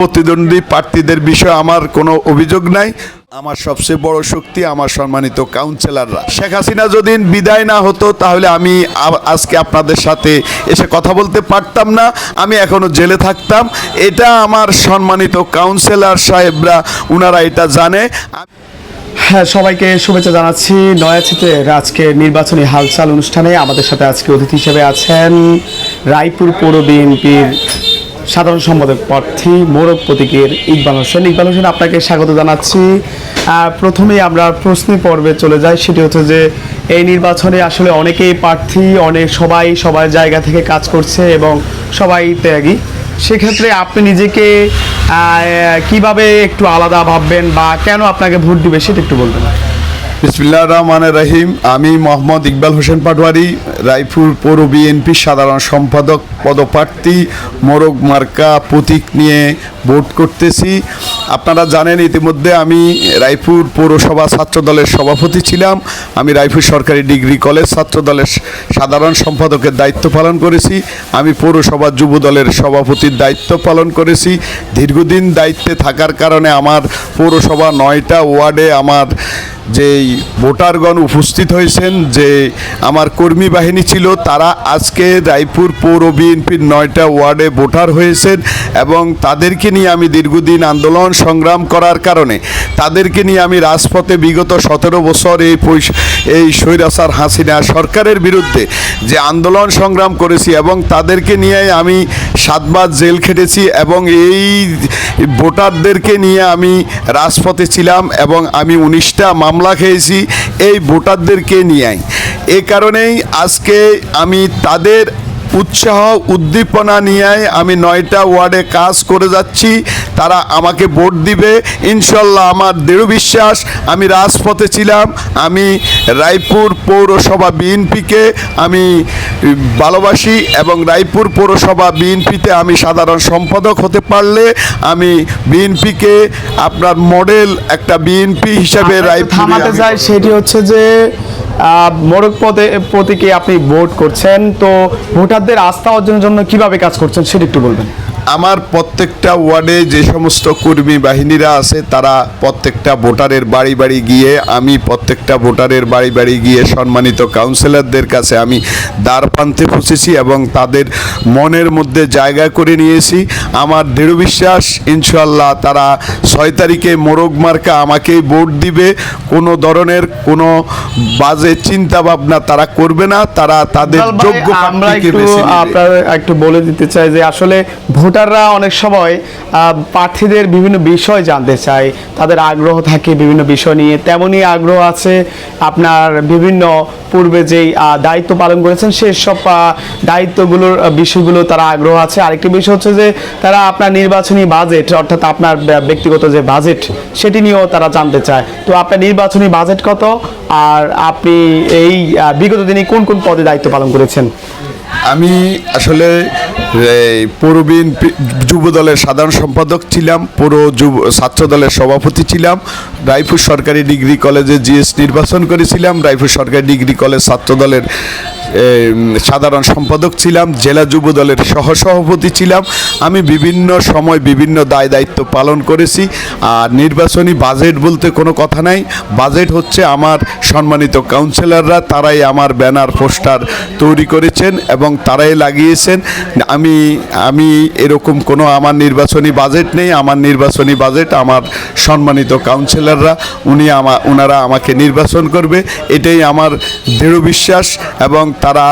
প্রতিদ্বন্দ্বী প্রার্থীদের বিষয়ে আমার কোনো অভিযোগ নাই। আমার সবচেয়ে বড় শক্তি আমার সম্মানিত কাউন্সিলররা। শেখ হাসিনা যদি বিদায় না হতো, তাহলে আমি আজকে আপনাদের সাথে এসে কথা বলতে পারতাম না। আমি এখনও জেলে থাকতাম। এটা আমার সম্মানিত কাউন্সিলর সাহেবরা ওনারা এটা জানে। হ্যাঁ সবাইকে শুভেচ্ছা জানাচ্ছি। নয়াচিতের আজকে নির্বাচনী হালচাল অনুষ্ঠানে আমাদের সাথে আজকে অতিথি হিসেবে আছেন রায়পুর পৌর বিএনপির সাধারণ সম্পাদক প্রার্থী মোরগ প্রতীকের ইকবাল হোসেন। ইকবাল হোসেন, আপনাকে স্বাগত জানাচ্ছি। প্রথমেই আমরা প্রশ্ন পর্বে চলে যাই। সেটি হচ্ছে যে, এই নির্বাচনে আসলে অনেকেই প্রার্থী, অনেক সবাই সবার জায়গা থেকে কাজ করছে এবং সবাই ত্যাগী। সেক্ষেত্রে আপনি নিজেকে কীভাবে একটু আলাদা ভাববেন বা কেন আপনাকে ভোট দিবে সেটা একটু বলবেন বিসমিল্লাহ রহমান রহিম। আমি মোহাম্মদ ইকবাল হোসেন পাটোয়ারি, রায়পুর পৌর বিএনপির সাধারণ সম্পাদক, পদপ্রার্থী, মোরগ মার্কা প্রতীক নিয়ে ভোট করতেছি। আপনারা জানেন, ইতিমধ্যে আমি রায়পুর পৌরসভা ছাত্র দলের সভাপতি ছিলাম। আমি রায়পুর সরকারি ডিগ্রি কলেজ ছাত্র দলের সাধারণ সম্পাদকের দায়িত্ব পালন করেছি। আমি পৌরসভা যুব দলের সভাপতির দায়িত্ব পালন করেছি। দীর্ঘদিন দায়িত্বে থাকার কারণে আমার পৌরসভা নয়টা ওয়ার্ডে আমার যেই ভোটারগণ উপস্থিত হয়েছেন, যে আমার কর্মী বাহিনী ছিল, তারা আজকে রায়পুর পৌর বিএনপির নয়টা ওয়ার্ডে ভোটার হয়েছেন এবং তাদেরকে নিয়ে আমি দীর্ঘদিন আন্দোলন সংগ্রাম করার কারণে তাদেরকে নিয়ে আমি রাজপথে বিগত সতেরো বছর এই এই স্বৈরাচার হাসিনা সরকারের বিরুদ্ধে যে আন্দোলন সংগ্রাম করেছি এবং তাদেরকে নিয়ে আমি সাতবার জেল খেটেছি এবং এই ভোটারদেরকে নিয়ে আমি রাজপথে ছিলাম এবং আমি উনিশটা মামলা খেয়েছি। এই ভোটারদেরকে নিয়ে। এই কারণেই আজকে আমি তাদের উৎসাহ উদ্দীপনা নিয়ে আমি নয়টা ওয়ার্ডে কাজ করে যাচ্ছি। তারা আমাকে ভোট দিবে। ইনশাল্লাহ আমার দৃঢ় বিশ্বাস আমি রাজপথে ছিলাম। আমি রায়পুর পৌরসভা বিএনপিকে আমি ভালোবাসি এবং রায়পুর পৌরসভা বিএনপিতে আমি সাধারণ সম্পাদক হতে পারলে আমি বিএনপিকে আপনার মডেল একটা বিএনপি হিসাবে রায়পুরে থামাতে চাই সেটি হচ্ছে যে মোরগ পদে প্রতীকে আপনি ভোট করছেন? তো ভোটারদের আস্থা অর্জনের জন্য কীভাবে কাজ করছেন সেটা একটু বলবেন। আমার প্রত্যেকটা ওয়ার্ডে যে সমস্ত কর্মী বাহিনীরা আছে তারা প্রত্যেকটা ভোটারের বাড়ি বাড়ি গিয়ে আমি প্রত্যেকটা ভোটারের বাড়ি বাড়ি গিয়ে সম্মানিত কাউন্সিলরদের কাছে আমি দ্বার প্রান্তে পৌঁছেছি এবং তাদের মনের মধ্যে জায়গা করে নিয়েছি। আমার দৃঢ় বিশ্বাস ইনশাল্লাহ তারা ছয় তারিখে মোরগ মার্কা আমাকেই ভোট দিবে। কোনো ধরনের কোনো বাজে চিন্তা ভাবনা তারা করবে না তারা তাদের যোগ্য আমরা একটু আপনার একটু বলে দিতে চাই যে আসলে ভোটাররা অনেক সময় প্রার্থীদের বিভিন্ন বিষয় জানতে চায়। তাদের আগ্রহ থাকে বিভিন্ন বিষয় নিয়ে। তেমনই আগ্রহ আছে আপনার বিভিন্ন পূর্বে যেই দায়িত্ব পালন করেছেন সেসব দায়িত্বগুলোর বিষয়গুলো তারা আগ্রহ আছে। আরেকটি বিষয় হচ্ছে যে, তারা আপনার নির্বাচনী বাজেট, অর্থাৎ আপনার ব্যক্তিগত যে বাজেট, সেটি নিয়েও তারা জানতে চায়। তো আপনার নির্বাচনী বাজেট কত? আর আপনি এই বিগত দিনে কোন কোন পদে দায়িত্ব পালন করেছেন? আমি আসলে পুরবীন যুব দলের সাধারণ সম্পাদক ছিলাম, পৌর যুব, ছাত্র দলের সভাপতি ছিলাম, রায়পুর সরকারি ডিগ্রি কলেজে জিএস নির্বাচন করেছিলাম, রায়পুর সরকারি ডিগ্রি কলেজ ছাত্র দলের সাধারণ সম্পাদক ছিলাম, জেলা যুব দলের সহসভাপতি ছিলাম আমি বিভিন্ন সময় বিভিন্ন দায় দায়িত্ব পালন করেছি, আর নির্বাচনী বাজেট বলতে কোনো কথা নাই। বাজেট হচ্ছে আমার সম্মানিত কাউন্সিলররা, তারাই আমার ব্যানার, পোস্টার তৈরি করেছেন এবং তারাই লাগিয়েছেন। আমি আমি এরকম কোনো আমার নির্বাচনী বাজেট নেই, আমার নির্বাচনী বাজেট আমার সম্মানিত কাউন্সিলররা, উনি আমা ওনারা আমাকে নির্বাচন করবে, এটাই আমার দৃঢ় বিশ্বাস এবং তারা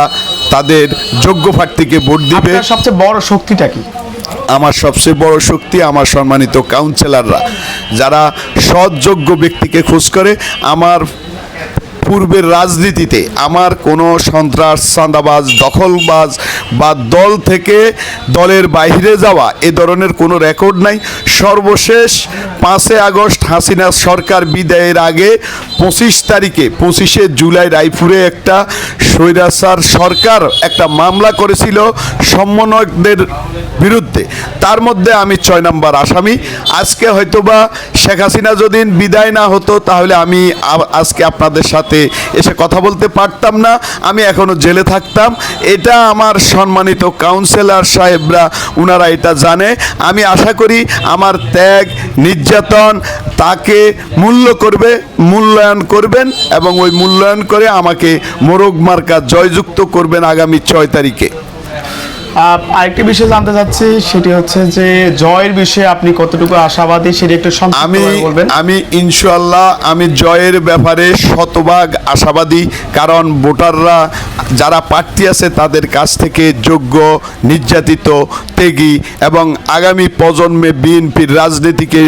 তাদের যোগ্য প্রার্থীকে ভোট দিবে। সবচেয়ে বড় শক্তিটা কি? আমার সবচেয়ে বড় শক্তি আমার সম্মানিত কাউন্সিলররা যারা সৎযোগ্য ব্যক্তিকে খোঁজ করে আমার পূর্বের রাজনীতিতে আমার কোনো সন্ত্রাস, চাঁদাবাজ, দখলবাজ বা দল থেকে দলের বাইরে যাওয়া এ ধরনের কোনো রেকর্ড নাই। সর্বশেষ পাঁচে আগস্ট হাসিনা সরকার বিদায়ের আগে পঁচিশ তারিখে, পঁচিশে জুলাই রায়পুরে একটা স্বৈরাচার সরকার একটা মামলা করেছিল সমন্বয়কদের বিরুদ্ধে। তার মধ্যে আমি ছয় নম্বর আসামি। আজকে হয়তোবা শেখ হাসিনা যদি বিদায় না হতো, তাহলে আমি আজকে আপনাদের সাথে সাথে এসে কথা বলতে পারতাম না, আমি এখনও জেলে থাকতাম। এটা আমার সম্মানিত কাউন্সেলর সাহেবরা ওনারা এটা জানে। আমি আশা করি আমার ত্যাগ, নির্যাতন তাকে মূল্য করবে, মূল্যায়ন করবেন এবং ওই মূল্যায়ন করে আমাকে মোরগ মার্কা জয়যুক্ত করবেন আগামী ছয় তারিখে। আরেকটি বিষয় জানতে চাচ্ছি সেটি হচ্ছে যে জয়ের বিষয়ে আপনি কতটুকু আশাবাদী সেটি একটু আমি বলবেন। আমি ইনশাল্লাহ আমি জয়ের ব্যাপারে শতভাগ আশাবাদী কারণ ভোটাররা যারা প্রার্থী আছে তাদের কাছ থেকে যোগ্য নির্যাতিত ত্যাগী এবং আগামী প্রজন্মে বিএনপির রাজনীতিকে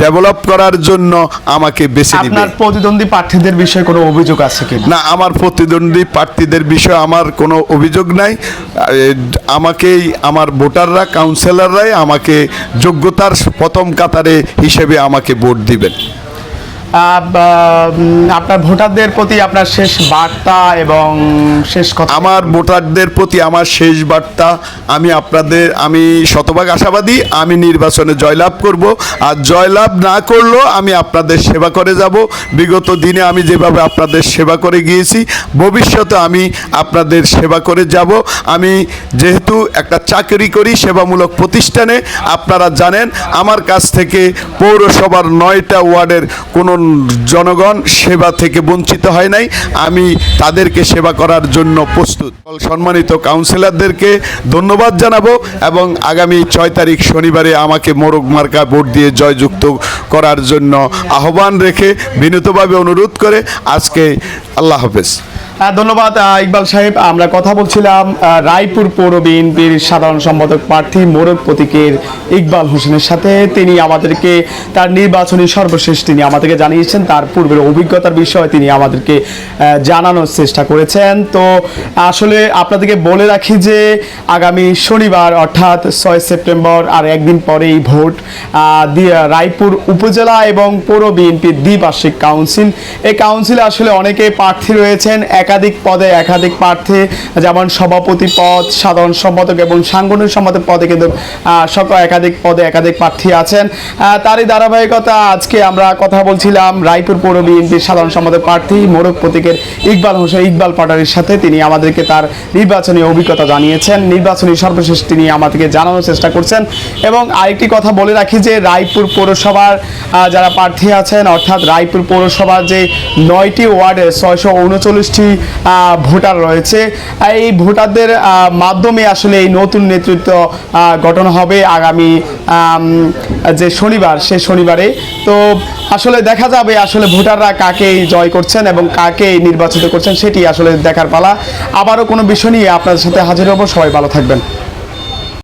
ডেভেলপ করার জন্য আমাকে বেছে নিবে। আপনার প্রতিদ্বন্দ্বী প্রার্থীদের বিষয়ে কোনো অভিযোগ আছে কি না আমার প্রতিদ্বন্দ্বী প্রার্থীদের বিষয়ে আমার কোনো অভিযোগ নাই। আমাকেই আমার ভোটাররা কাউন্সিলররাই আমাকে যোগ্যতার প্রথম কাতারে হিসেবে আমাকে ভোট দিবেন। আপনার ভোটারদের প্রতি আপনার শেষ বার্তা এবং শেষ কথা? আমার ভোটারদের প্রতি আমার শেষ বার্তা, আমি আপনাদের, আমি শতভাগ আশাবাদী, আমি নির্বাচনে জয়লাভ করব। আর জয়লাভ না করলেও আমি আপনাদের সেবা করে যাব। বিগত দিনে আমি যেভাবে আপনাদের সেবা করে গিয়েছি, ভবিষ্যতে আমি আপনাদের সেবা করে যাব। আমি যেহেতু একটা চাকরি করি সেবামূলক প্রতিষ্ঠানে, আপনারা জানেন, আমার কাছ থেকে পৌরসভার নয়টা ওয়ার্ডের কোনো জনগণ সেবা থেকে বঞ্চিত হয় নাই। আমি তাদেরকে সেবা করার জন্য প্রস্তুত। সম্মানিত কাউন্সিলরদেরকে ধন্যবাদ জানাব এবং আগামী ছয় তারিখ শনিবারে আমাকে মোরগ মার্কা ভোট দিয়ে জয়যুক্ত করার জন্য আহ্বান রেখে বিনীতভাবে অনুরোধ করে আজকে আল্লাহ হাফেজ। হ্যাঁ, ধন্যবাদ ইকবাল সাহেব। আমরা কথা বলছিলাম রায়পুর পৌর বিএনপির সাধারণ সম্পাদক প্রার্থী মোরগ প্রতীকের ইকবাল হোসেনের সাথে। তিনি আমাদেরকে তার নির্বাচনী সর্বশেষ তিনি আমাদেরকে জানিয়েছেন তার পূর্বের অভিজ্ঞতার বিষয়ে তিনি আমাদেরকে জানানোর চেষ্টা করেছেন। তো আসলে আপনাদেরকে বলে রাখি যে আগামী শনিবার অর্থাৎ ছয় সেপ্টেম্বর আর একদিন পরেই ভোট রায়পুর উপজেলা এবং পৌর বিএনপির দ্বিবার্ষিক কাউন্সিল। এই কাউন্সিলে আসলে অনেকে প্রার্থী রয়েছেন একাধিক পদে একাধিক প্রার্থী, যেমন সভাপতি পদ, সাধারণ সম্পাদক এবং সাংগঠনিক সম্পাদক পদে কিন্তু সকল একাধিক পদে একাধিক প্রার্থী আছেন। তারই ধারাবাহিকতা আজকে আমরা কথা বলছিলাম রায়পুর পৌর বিএনপির সাধারণ সম্পাদক প্রার্থী মোরগ প্রতীকের ইকবাল হোসেন, ইকবাল পাটারির সাথে তিনি আমাদেরকে তার নির্বাচনী অভিজ্ঞতা জানিয়েছেন। নির্বাচনী সর্বশেষ তিনি আমাদেরকে জানানোর চেষ্টা করছেন। এবং আরেকটি কথা বলে রাখি যে রায়পুর পৌরসভার যারা প্রার্থী আছেন, অর্থাৎ রায়পুর পৌরসভার যে নয়টি ওয়ার্ডে ছয়শো উনচল্লিশটি ভোটার রয়েছে। এই ভোটারদের মাধ্যমে আসলে এই নতুন নেতৃত্ব গঠন হবে আগামী যে শনিবার, সে শনিবারে। তো আসলে দেখা যাবে আসলে ভোটাররা কাকে জয় করছেন এবং কাকে নির্বাচিত করছেন, সেটি আসলে দেখার পালা। আবারও কোনো বিষয় নিয়ে আপনাদের সাথে হাজির হব। সবাই ভালো থাকবেন।